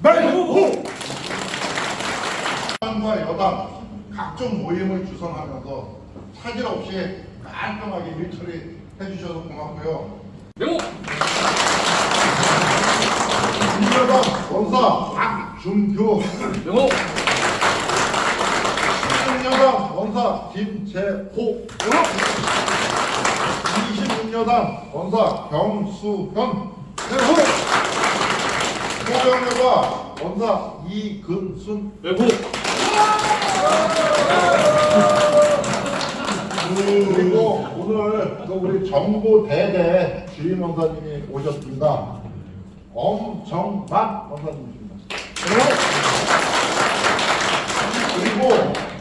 말고 당과 여당 각종 모임을 주선하면서 차질 없이 깔끔하게 일처리 해주셔서 고맙고요. 네모. 민주당 원사 박준표. 네모. 민주당 원사 김재호. 네모. 26여당 원사 경수현. 네모. 소병여당 원사 이근순, 명호 그리고 오늘 또 우리 정보대대 주임 원사님이 오셨습니다. 엄정만 원사님이십니다. 그리고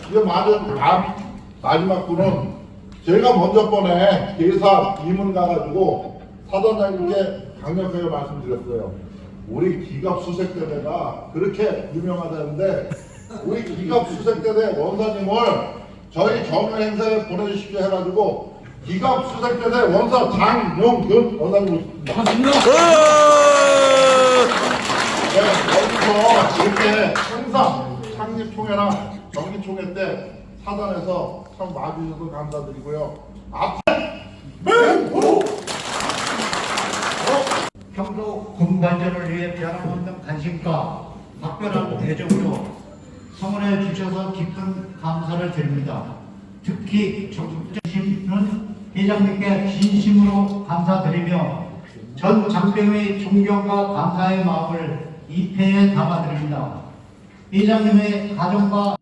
이제 많은 다 마지막 분은 제가 먼저 번에 계사 이문 가가지고 사단장님께 강력하게 말씀드렸어요. 우리 기갑 수색대대가 그렇게 유명하다는데 우리 기갑 수색대대 원사님을 저희 정회 행사에 보내주십시오 해가지고 기갑 수색대대 원사 장용균 원사님 오셨습니다. 반갑습니다 네, 여기서 이렇게 항상 창립총회나 정기총회 때 사단에서 참 와주셔서 감사드리고요. 앞 군 발전을 위해 변함없는 관심과 각별한 애정으로 성원해 주셔서 깊은 감사를 드립니다. 특히 적극적이시는 회장님께 진심으로 감사드리며 전 장병의 존경과 감사의 마음을 이 패에 담아드립니다. 회장님의 가정과